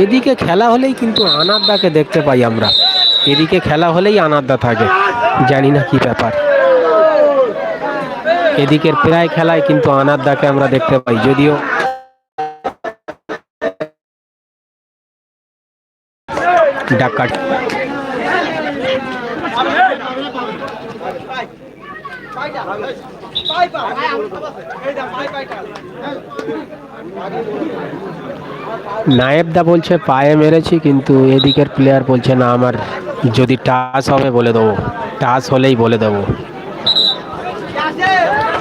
এদিকে খেলা হলেই কিন্তু আনারদাকে দেখতে পাই আমরা। এদিকে খেলা হলেই আনারদা থাকে। জানি না কি ব্যাপার। এদিকের প্রায় খেলায় কিন্তু আনারদাকে আমরা দেখতে পাই, যদিও ডাকাত। নায়েবদা বলছে, পায়ে মেরেছি, কিন্তু এদিকের প্লেয়ার বলছে, না, আমার যদি টাচ হবে বলে দেবো। টাচ হলেই বলে দেবো।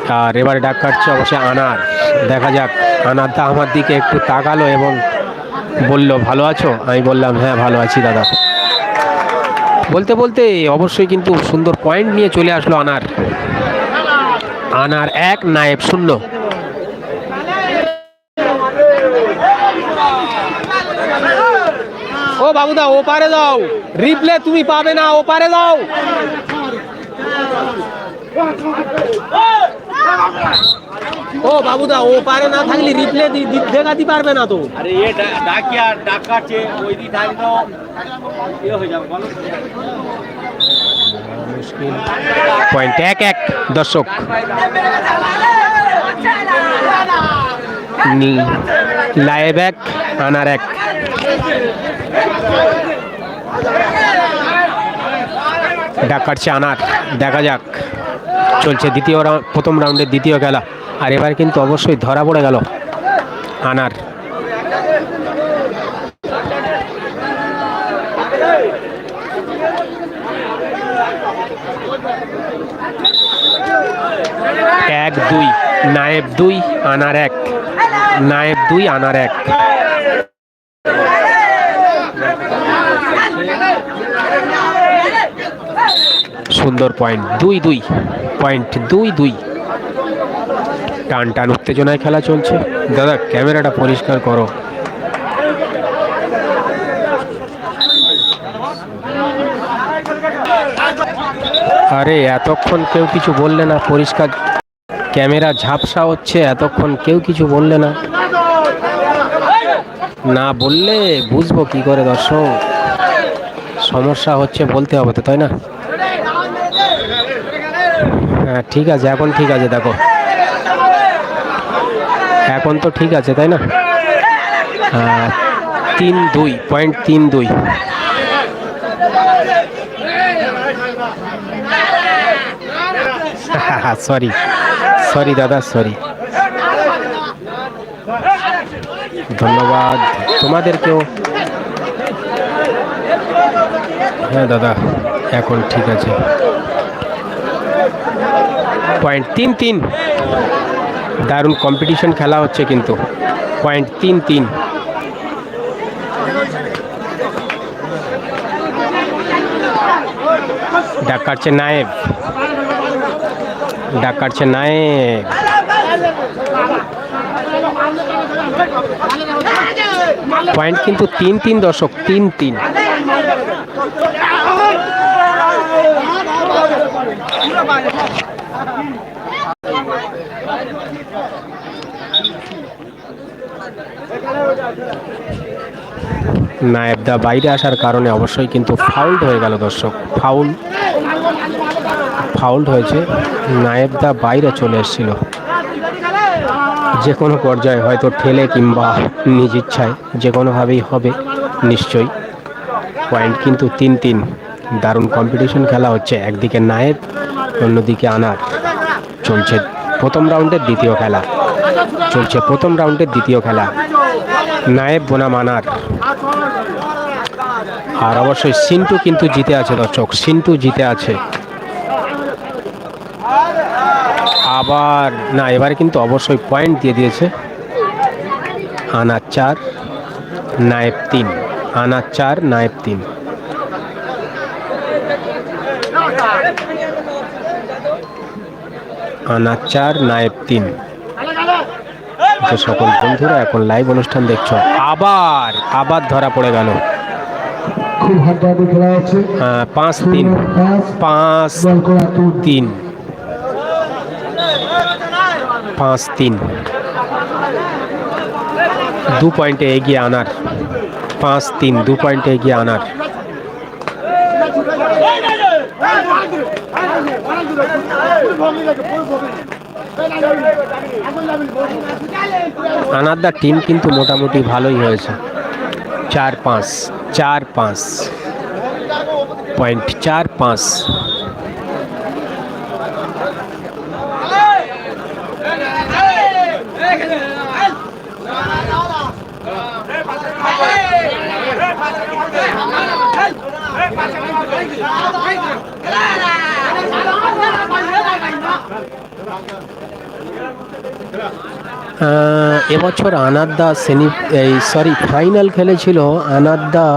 আর এবারে ডাক কাটছে অবশ্যই আনার। দেখা যাক আনারদা আমার দিকে একটু তাকালো এবং বলল, ভালো আছো? আমি বললাম হ্যাঁ ভালো আছি দাদা। বলতে বলতে অবশ্যই কিন্তু সুন্দর পয়েন্ট নিয়ে চলে আসলো আনার। আনার এক, নায়েব শূন্য। বাবুদা ও পারে দাও। রিপ্লে তুমি পাবে না ও পারে দাও। ও বাবুদা ও পারে না থাকলে রিপ্লে দেখাতে পারবে না তো। আরে এ ডাক কাটছে ওই দিক থাকলে ইয়ে হয়ে যাবে বলো। পয়েন্ট এক এক দর্শক। লায়েব এক আনার এক। ডাক কাটছে আনার। দেখা যাক। চলছে দ্বিতীয় রাউন্ড প্রথম রাউন্ডের দ্বিতীয় খেলা। আর এবার কিন্তু অবশ্যই ধরা পড়ে গেল আনার। এক দুই, নায়েব দুই, আনার এক। নায়েব দুই, আনার এক। সুন্দর পয়েন্ট দুই দুই পয়েন্ট দুই দুই। টান টান উত্তেজনায় খেলা চলছে। দাদা, ক্যামেরাটা পরিষ্কার করো। আরে, এতক্ষণ কেউ কিছু বললে না, পরিষ্কার। ক্যামেরা ঝাপসা হচ্ছে, এতক্ষণ কেউ কিছু বললে না। না বললে বুঝব কি করে দর্শক। সমস্যা হচ্ছে বলতে হবে তো, তাই না? হ্যাঁ ঠিক আছে, এখন ঠিক আছে, দেখো। এখন তো ঠিক আছে, তাই না? তিন দুই পয়েন্ট তিন দুই। সরি সরি দাদা সরি ধন্যবাদ। তোমাদেরকেও। হ্যাঁ দাদা, এখন ঠিক আছে। পয়েন্ট তিন তিন। দারুণ কম্পিটিশন খেলা হচ্ছে কিন্তু। পয়েন্ট তিন তিন। ডাক কাটছে নায়েব। ডাক কাটছে নায়েব। পয়েন্ট কিন্তু তিন তিন দশক তিন তিন। নায়েবদা বাইরে আসার কারণে অবশ্যই কিন্তু ফাউল্ড হয়ে গেল দর্শক। ফাউল ফাউল্ড হয়েছে। নায়েবদা বাইরে চলে এসেছিল। যে কোনো পর্যায়ে হয়তো ঠেলে কিংবা নিজ ইচ্ছায় যে কোনোভাবেই হবে, নিশ্চয়ই। পয়েন্ট কিন্তু তিন তিন। দারুণ কম্পিটিশন খেলা হচ্ছে। একদিকে নায়েব, অন্যদিকে আনার। চলছে প্রথম রাউন্ডের দ্বিতীয় খেলা। চলছে প্রথম রাউন্ডের দ্বিতীয় খেলা। নায়েব বনাম আনার। আর অবশ্যই সিন্টু কিন্তু জিতে আছে, দর্শক। সিন্টু জিতে আছে। আবার, না, এবারে কিন্তু অবশ্যই পয়েন্ট দিয়ে দিয়েছে। আনার চার, নায়েব তিন। আনার চার, নায়েব তিন। আনার চার, নায়েব তিন। যে সকল বন্ধুরা এখন লাইভ অনুষ্ঠান দেখছ আবার আবার ধরা পড়ে গেল খুব হাড্ডাহাড্ডি খেলা হচ্ছে পাঁচ তিন পাঁচ তিন পাঁচ তিন দু পয়েন্টে এগিয়ে আনার পাঁচ তিন দু পয়েন্টে এগিয়ে আনার আনারদার টিম কিন্তু মোটামুটি ভালোই হয়েছে চার পাঁচ চার পাঁচ পয়েন্ট চার পাঁচ আহ, এবছর আনাদ্দা সেমি, এই সরি ফাইনাল খেলেছিল আনাদ্দা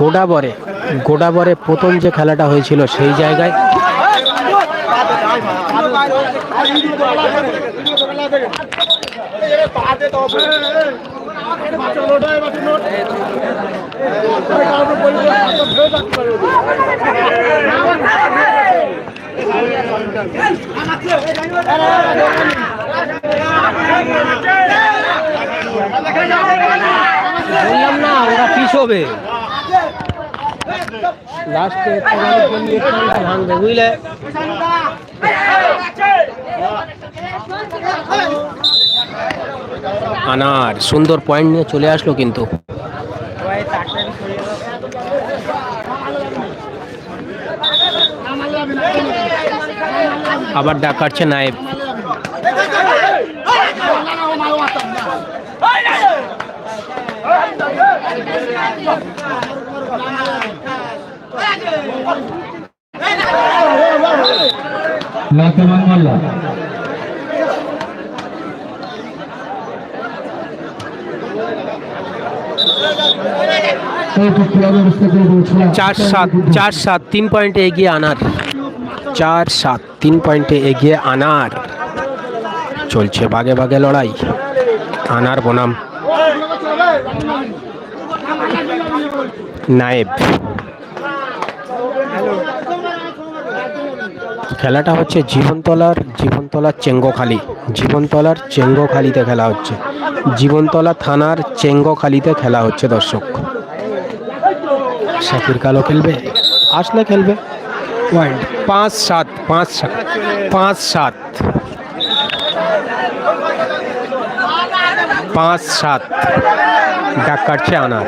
গোডাবরে গোডাবরে প্রথম যে খেলাটা হয়েছিল সেই জায়গায় বললাম না ওরা পিস হবে। বুঝলে? আনার সুন্দর পয়েন্ট নিয়ে চলে আসলো কিন্তু। আবার ডাক কাটছে নায়েব। লাতে মাল্লা এইটু খেলা ব্যবস্থা করে দিয়েছিলাম। চার সাত চার সাত তিন পয়েন্টে এগিয়ে আনার। চার সাত। তিন পয়েন্টে এগিয়ে আনার। চলছে বাগে বাগে লড়াই। আনার বনাম। নায়েব। খেলাটা হচ্ছে জীবনতলার জীবনতলার চেঙ্গোখালি। জীবনতলার চেঙ্গোখালিতে খেলা হচ্ছে। জীবনতলা থানার চেঙ্গোখালিতে খেলা হচ্ছে দর্শক। শাকির কালো খেলবে, আসলে খেলবে। পয়েন্ট পাঁচ সাত পাঁচ সাত পাঁচ সাত পাঁচ সাত ডাক কাটছে আনার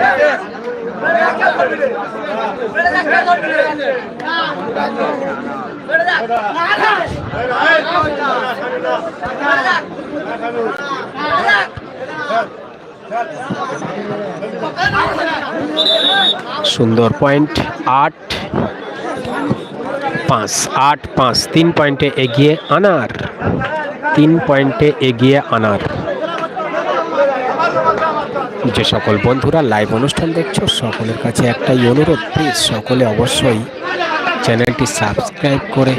সুন্দর পয়েন্ট আট পাঁচ, আট, পাঁচ, তিন পয়েন্টে এগিয়ে আনার। তিন পয়েন্টে এগিয়ে আনার। যে সকল বন্ধুরা লাইভ অনুষ্ঠান দেখছ, সকলের কাছে একটাই অনুরোধ প্লিজ সকলে অবশ্যই চ্যানেলটি সাবস্ক্রাইব করে,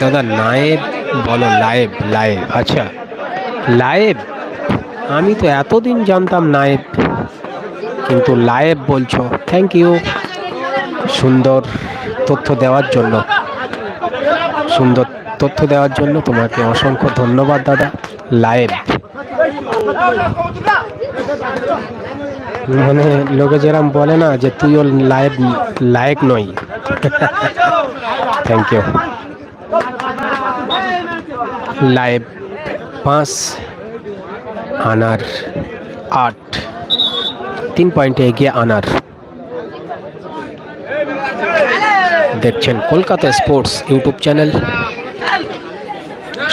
দাদা নায়েব বলো লাইভ লাইভ আচ্ছা লাইভ আমি তো এতদিন জানতাম নায়েব, কিন্তু লাইভ বলছো। থ্যাংক ইউ সুন্দর। তথ্য দেওয়ার জন্য। সুন্দর তথ্য দেওয়ার জন্য তোমাকে অসংখ্য ধন্যবাদ, দাদা। লাইভ। মানে লোকে যেরম বলে না যে, তুইও লাইভ লায়ক নই। থ্যাংক ইউ লাইভ পাঁচ, আনার আট। তিন পয়েন্টে এগিয়ে আনার। দেখছেন কলকাতা স্পোর্টস ইউটিউব চ্যানেল।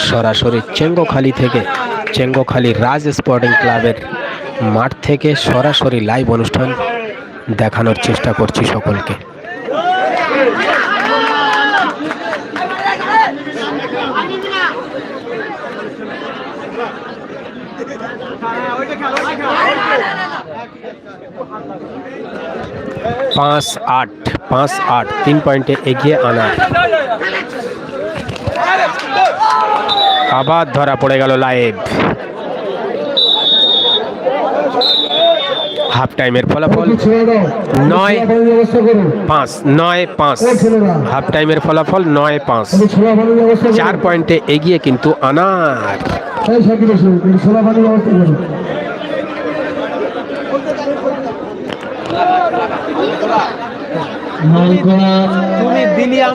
সরাসরি চেঙ্গোখালি থেকে, চেঙ্গোখালি রাজ স্পোর্টিং ক্লাবের মাঠ থেকে সরাসরি লাইভ অনুষ্ঠান দেখানোর চেষ্টা করছি সকলকে। পাঁচ আট পাঁচ আট, তিন পয়েন্টে এগিয়ে আনার আবার ধরা পড়ে গেল লাইভ। হাফ টাইমের ফলাফল নয়। পাঁচ নয়, পাঁচ। হাফ টাইমের ফলাফল নয়, পাঁচ। চার পয়েন্টে এগিয়ে কিন্তু আনার এই শাকির এসে ছোড়া পানির ব্যবস্থা করো নলকোনা তুমি দিলি আমরা খাব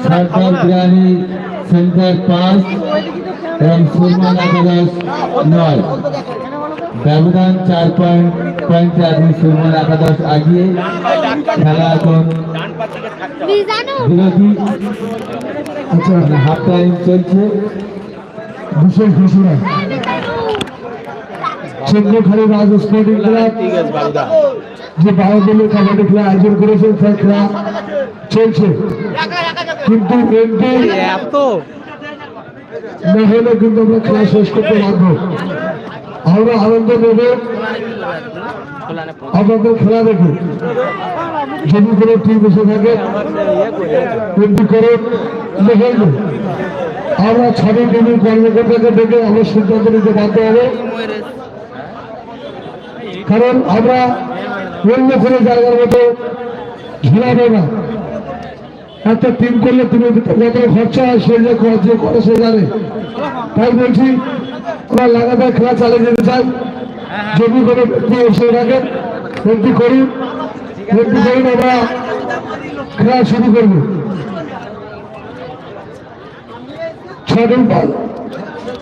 সরকার সেন্টার পাঁচ এবং সুরমান একাদশ নয়। ব্যবধান চার পয়েন্ট পয়েন্টে আছে সুরমান একাদশ আগিয়ে খেলা এখন আচ্ছা। হাফ টাইম চলছে। বিশেষ ঘোষণা। চন্দ্রখালী রাজ স্পোর্টিং ক্লাব যে বাহুবলী কাবাডি খেলা আয়োজন করেছে সেই খেলা চলছে। কিন্তু এমপি না হলে কিন্তু আমরা খেলা শেষ করতে বাধ্য। আমরা আনন্দ নেব। আপনাদের খেলা দেখে। যদি কোনো টিম এসে থাকে এমপি করে দেখেন আমরা ছবি টিভির কর্মকর্তাকে ডেকে আমরা সিদ্ধান্ত নিতে বাধ্য হবে। কারণ আমরা অন্য কোনো জায়গার মতো ঝুলাবো না। একটা টিম করলে তুমি কত খরচা হয় সে যে করে- যে করে সে জানে। তাই বলছি আমরা লাগাতার খেলা চালিয়ে যেতে চাই। যদি কোনো ব্যক্তি এসে থাকেন এমপি করুন। এমপি করুন আমরা খেলা শুরু করব।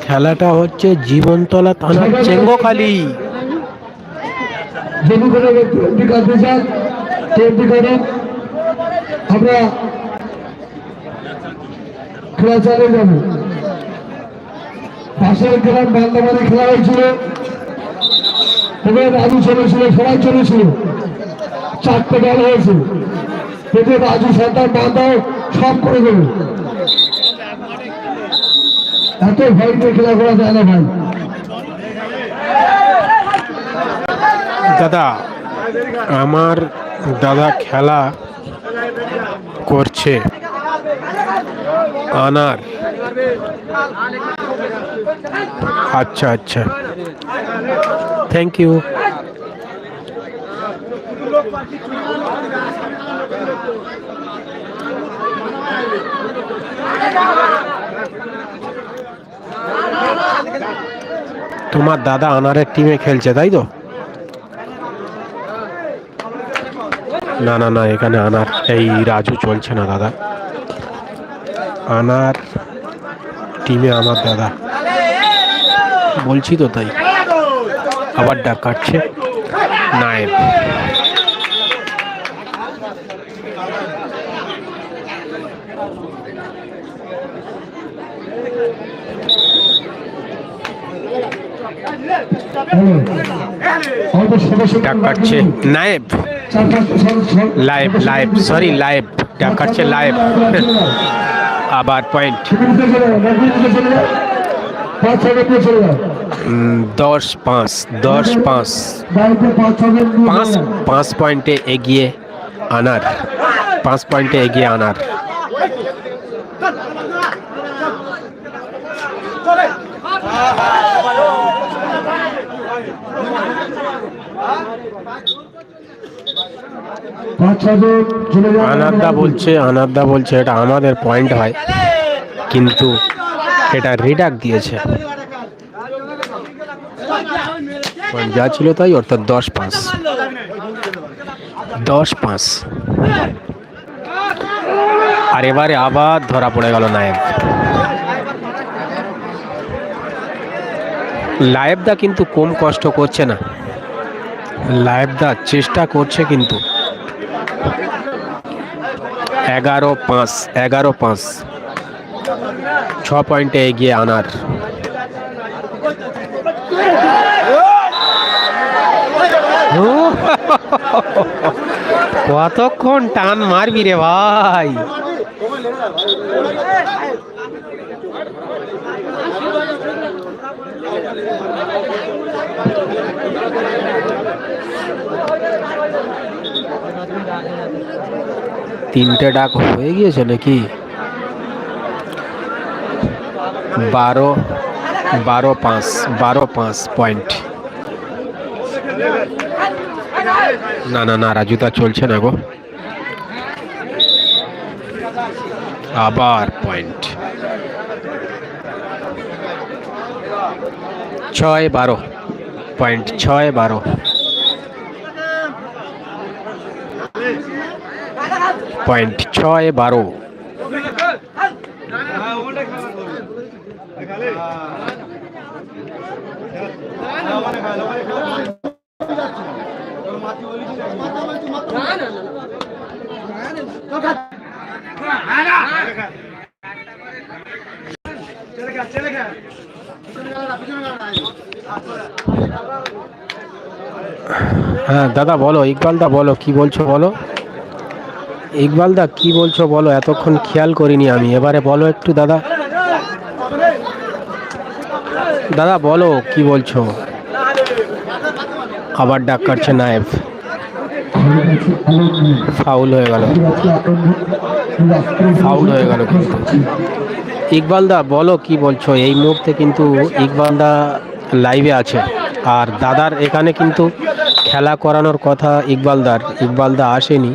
খেলাটা হচ্ছে জীবনতলা থানার চেঙ্গোখালি। যদি কোনো এমপি আমরা খেলা চালিয়ে যাব। পাশের গ্রাম বান্দাবাড়ি খেলা হয়েছিল। রাজু চলেছিল, সবাই চলেছিল। চারটে দল হয়েছে। কিন্তু রাজু সন্তান বান্ধাও সব করে দেবে। এত ভয় খেলা করা যায় না ভাই। দাদা, আমার দাদা খেলা করছে। আনার। আচ্ছা আচ্ছা। থ্যাংক ইউ তোমার দাদা আনারের টিমে খেলছে, তাই তো? না না না এখানে আনার এই রাজু চলছে না দাদা। আনার টিমে আমার দাদা। বলছি তো তাই। আবার ডাক কাটছে। নায়েব। ডাক কাটছে। নায়েব। লাইভ লাইভ সরি লাইভ ডাক কাটছে লাইভ আবার পয়েন্ট শিবিরতে চলে যাও নাগরিকতে চলে যাও পাঁচ ছজন নিয়ে চলে যাও দশ পাঁচ দশ পাঁচ বাড়িতে পাঁচ ছজন নিয়ে পাঁচ চলে যাও। পাঁচ পয়েন্টে এগিয়ে আনার পাঁচ পয়েন্টে এগিয়ে আনার আনারদা বলছে আনারদা বলছে, এটা আমাদের পয়েন্ট হয়। কিন্তু এটা রিডাক দিয়েছে। যা ছিল তাই, অর্থাৎ দশ পাঁচ। দশ পাঁচ। আর এবারে আবার ধরা পড়ে গেল নায়েব। লায়েবদা কিন্তু কম কষ্ট করছে না। লায়েবদা চেষ্টা করছে কিন্তু। এগারো পাঁচ এগারো পাঁচ। ছ পয়েন্টে এগিয়ে আনার। কতক্ষণ টান মারবি রে ভাই? তিনটে ডাক হয়ে গিয়েছে নাকি? বারো বারো পাঁচ বারো পাঁচ পয়েন্ট। না না না রাজুদা চলছে না গো। আবার পয়েন্ট। ছয় বারো, পয়েন্ট ছয় বারো। পয়েন্ট ছয় বারো। হ্যাঁ দাদা বলো ইকবাল দা বলো কি বলছো বলো? ইকবাল দা, কি বলছো বলো? এতক্ষণ খেয়াল করিনি আমি। এবারে বলো একটু, দাদা। দাদা, বলো, কি বলছো? আবার ডাক কাটছে নায়েব। ফাউল হয়ে গেল। ফাউল হয়ে গেল ইকবাল দা, বলো, কি বলছো? এই মুহূর্তে কিন্তু ইকবাল দা লাইভে আছে। আর দাদার এখানে কিন্তু খেলা করানোর কথা ইকবালদার ইকবালদা আসেনি।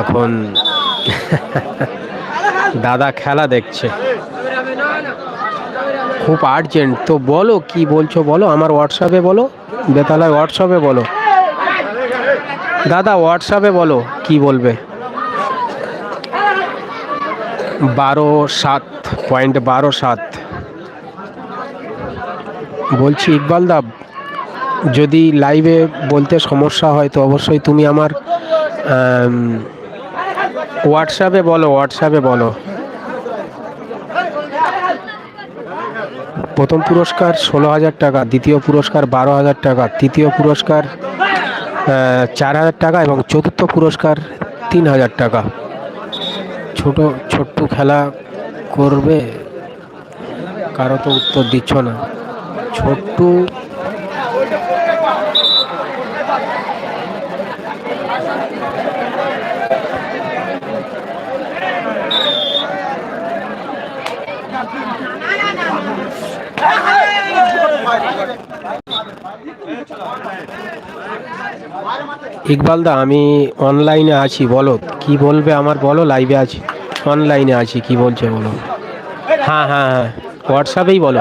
এখন দাদা খেলা দেখছে। খুব আর্জেন্ট তো বলো কি বলছো বলো? আমার হোয়াটসঅ্যাপে বলো। বেতালায় হোয়াটসঅ্যাপে বলো। দাদা হোয়াটসঅ্যাপে বলো কি বলবে? বারো সাত পয়েন্ট বারো সাত। বলছি ইকবাল দা যদি লাইভে বলতে সমস্যা হয় তো অবশ্যই তুমি আমার আম, হোয়াটসঅ্যাপে বলো হোয়াটসঅ্যাপে বলো। প্রথম পুরস্কার ষোলো হাজার টাকা, দ্বিতীয় পুরস্কার বারো হাজার টাকা, তৃতীয় পুরস্কার চার হাজার টাকা এবং চতুর্থ পুরস্কার তিন হাজার টাকা। ছোট, ছোট্ট খেলা করবে, কারও তো উত্তর দিচ্ছ না। ছোট্ট ইকবাল দা আমি অনলাইনে আছি, বলো। কি বলবে আমার? বলো লাইভে আছি। অনলাইনে আছি, কি বলছে বলো? হ্যাঁ হ্যাঁ হ্যাঁ। হোয়াটসঅ্যাপেই বলো।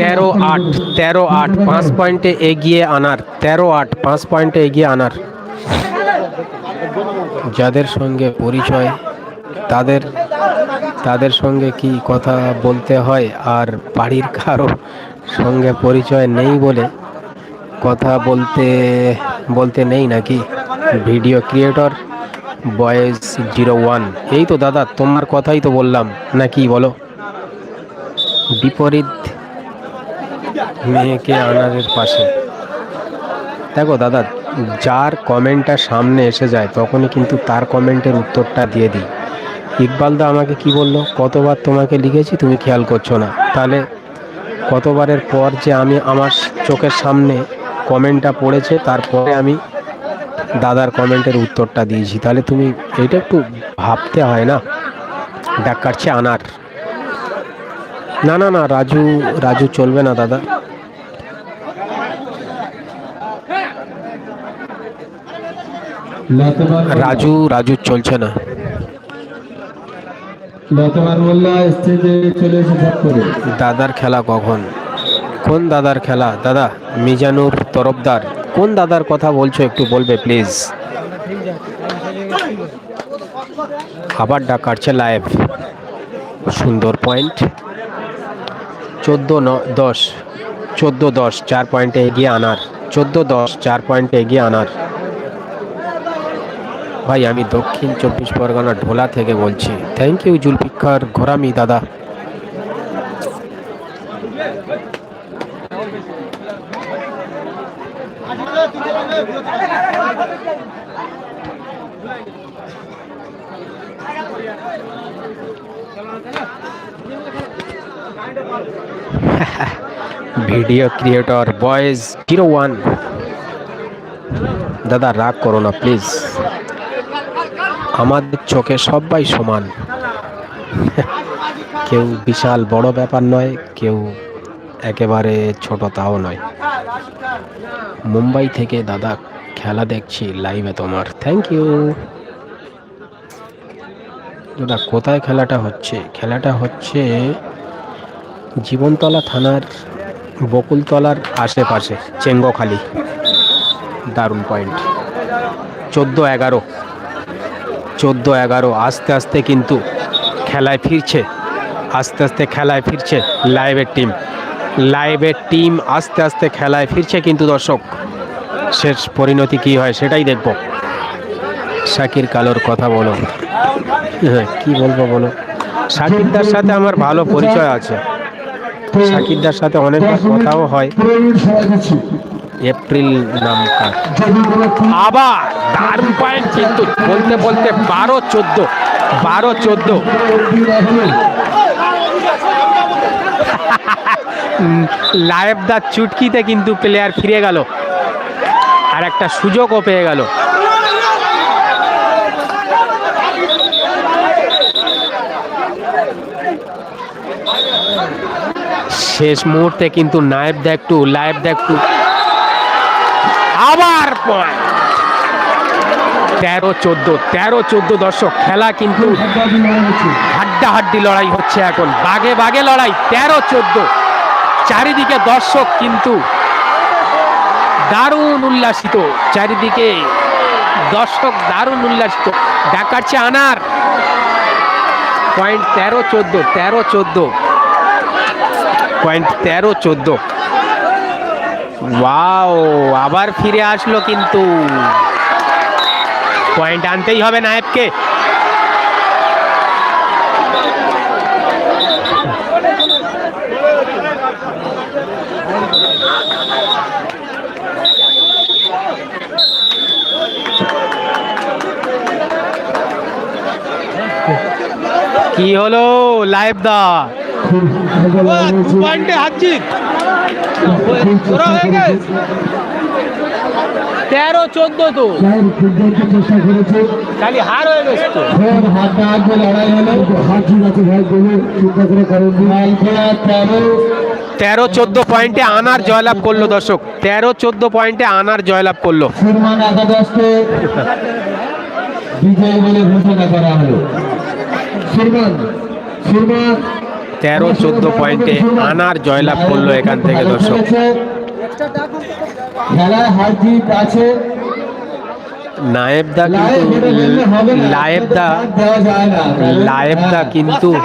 তেরো আট তেরো আট, পাঁচ পয়েন্টে এগিয়ে আনার, তেরো আট, পাঁচ পয়েন্টে এগিয়ে আনার। যাদের সঙ্গে পরিচয়, তাদের তাদের সঙ্গে কি কথা বলতে হয় আর বাড়ির কারও সঙ্গে পরিচয় নেই বলে কথা বলতে বলতে নেই নাকি? Video creator boys zero one. এই তো দাদা, তোমার কথাই তো বললাম, নাকি বলো? বিপরীত মেয়েকে আনারের পাশে। দেখো দাদা, যার কমেন্টটা সামনে এসে যায়, তখনই কিন্তু তার কমেন্টের উত্তরটা দিয়ে দিই। ইকবালদা আমাকে কি বলল? কতবার তোমাকে লিখেছি তুমি খেয়াল করছ না। তাহলে কতবারের পর যে আমি আমার চোখের সামনে কমেন্টটা পড়েছে তারপরে আমি দাদার কমেন্টের উত্তরটা দিয়েছি। তাহলে তুমি এটা একটু ভাবতে হয় না? ডাক কাটছে আনার। না না না রাজু রাজু চলবে না দাদা। রাজু রাজু চলছে না লতমান মোল্লা স্টেজে চলে এসে সব করে দাদার খেলা কখন? কোন দাদার খেলা? দাদা, মিজানুর তরফদার, কোন দাদার কথা বলছো একটু বলবে প্লিজ? আবার ডাক কাটছে লাইভ। সুন্দর পয়েন্ট। চোদ্দ ন, দশ, চোদ্দ দশ, চার পয়েন্টে এগিয়ে আনার। চোদ্দ দশ, চার পয়েন্টে এগিয়ে আনার। ভাই, আমি দক্ষিণ চব্বিশ পরগনা ঢোলা থেকে বলছি। থ্যাংক ইউ জুলফিকার ঘোরামি দাদা। Video creator boys zero one. দাদা, রাগ করো না, প্লিজ। আমাদের চোখে সবাই সমান। কেউ বিশাল বড় ব্যাপার নয়, কেউ একেবারে ছোট তাও নয়। মুম্বাই থেকে, দাদা, খেলা দেখছি লাইভে তোমার। থ্যাংক ইউ দাদা, কোথায় খেলাটা হচ্ছে? খেলাটা হচ্ছে জীবনতলা থানার বকুলতলার আশেপাশে, চেঙ্গখালি। দারুণ পয়েন্ট চোদ্দ এগারো। চোদ্দ এগারো আস্তে আস্তে কিন্তু খেলায় ফিরছে। আস্তে আস্তে খেলায় ফিরছে লাইভের টিম। লাইভের টিম আস্তে আস্তে খেলায় ফিরছে কিন্তু দর্শক, শেষ পরিণতি কি হয় সেটাই দেখব। শাকির কালোর কথা বলো। হ্যাঁ কি বলব বলো? শাকিরদার সাথে আমার ভালো পরিচয় আছে। শাকিরদার সাথে অনেকবার কথাও হয়। এপ্রিল নাম আবার দারুণ পয়েন্ট কিন্তু বলতে বলতে বারো চোদ্দ বারো চোদ্দ। লাইভ দা চুটকিতে কিন্তু প্লেয়ার ফিরে গেল। আর একটা সুযোগও পেয়ে গেল। শেষ মুহূর্তে কিন্তু নায়েব দা একটু লাইভ দা একটু আবার পয়েন্ট তেরো চোদ্দ তেরো চোদ্দ দর্শক খেলা কিন্তু হাড্ডাহাড্ডি লড়াই হচ্ছে। এখন। বাগে বাগে লড়াই, তেরো চোদ্দ। চারিদিকে দর্শক কিন্তু দারুণ উল্লাসিত। চারিদিকে দর্শক দারুণ উল্লাসিত। ডাকাচ্ছে আনার। পয়েন্ট তেরো চোদ্দ তেরো চোদ্দ। পয়েন্ট তেরো চোদ্দ। ওয়াও আবার ফিরে আসলো কিন্তু। পয়েন্ট আনতেই হবে নায়েবকে। কি হলো লাইভ দা পয়েন্টে। তেরো, চোদ্দ তো। খালি হার হয়ে গেছে তো। খুব লড়াই হলো হাত ঠিক আছে ভাই বলে চিন্তা করে কারণ লাল খেলা তেরো তেরো চোদ্দ পয়েন্টে আনার জয়লাভ করল দর্শক। তেরো, চোদ্দ পয়েন্টে আনার জয়লাভ করল। বিজয়ী বলে ঘোষণা করা হলো। তেরো চোদ্দ পয়েন্টে আনার জয়লাভ করল এখান থেকে দর্শক। নায়েবদা কিন্তু লায়েবদা লায়েবদা কিন্তু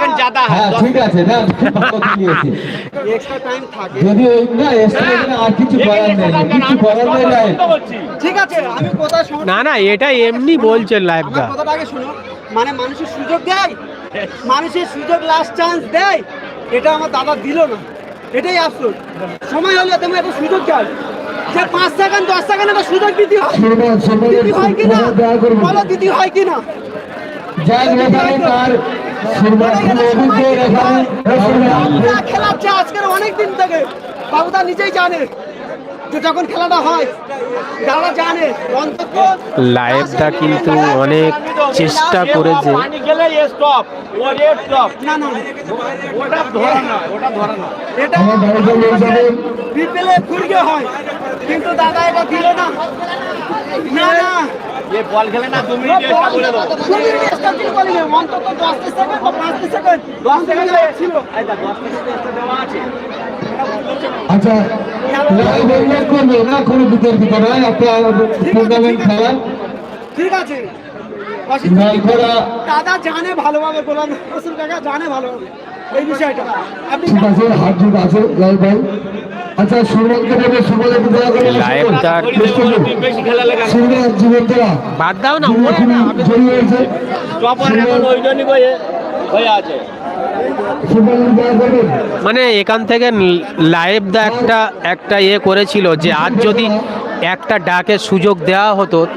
না না এটা এমনি বলছেন লায়েবদা। মানে মানুষের সুযোগ দেয়? মানুষের সুযোগ লাস্ট চান্স দেয় এটা আমার দাদা দিল না। এটাই আফসোস সময় হলে তুমি একটা সুযোগ চাই যে পাঁচ সেকেন্ড দশ সেকেন্ড একটা সুযোগ দিতে হয়। দিদি হয় কিনা? বলো দিদি হয় কিনা? খেলাচ্ছে আজকের অনেক দিন থেকে বাবুদা নিজেই জানে যখন খেলাটা হয় যারা জানে অন্তত লায়েবদা কিন্তু অনেক চেষ্টা করেছে पानी खेले ये स्टॉप वो रेड स्टॉप না না ওটা ধরা না ওটা ধরা না এটা আমার বাড়িতে নিয়ে যাবেন বিপিএলে ফুলকে হয় কিন্তু দাদা এটা দিল না না না ये बॉल खेले ना दो मिनट एक्स्ट्रा बोले दो তুমি চেষ্টা কি বলি অন্তত দশটি সেকেন্ড বা পাঁচটি সেকেন্ড দশ সেকেন্ড ছিল এই দেখ দশ সেকেন্ড এক্সট্রা দেওয়া আছে আচ্ছা লাইভ করবে না কোনো বিতর্কিত নয় আপনার টুর্নামেন্ট খেলা। ঠিক আছে। দাদা জানে ভালোভাবে গোলাম রসুল কাকা জানে ভালোভাবে এই বিষয়টা। ঠিক আছে হাত জোট আছে লাল ভাই আচ্ছা সুরমানকে দেবে সুরমানের বিদায় করে লায়েবদা বেশি খেলা লেগে সুরমান জীবন্তরা বাদ দাও না জড়িয়ে হয়েছে। স্টপার এখন ওই জন্যই আছে। মানে এখান থেকে লাইভ দা একটা একটা ইয়ে করেছিল যে আজ যদি একটা ডাকে সুযোগ দেওয়া হতো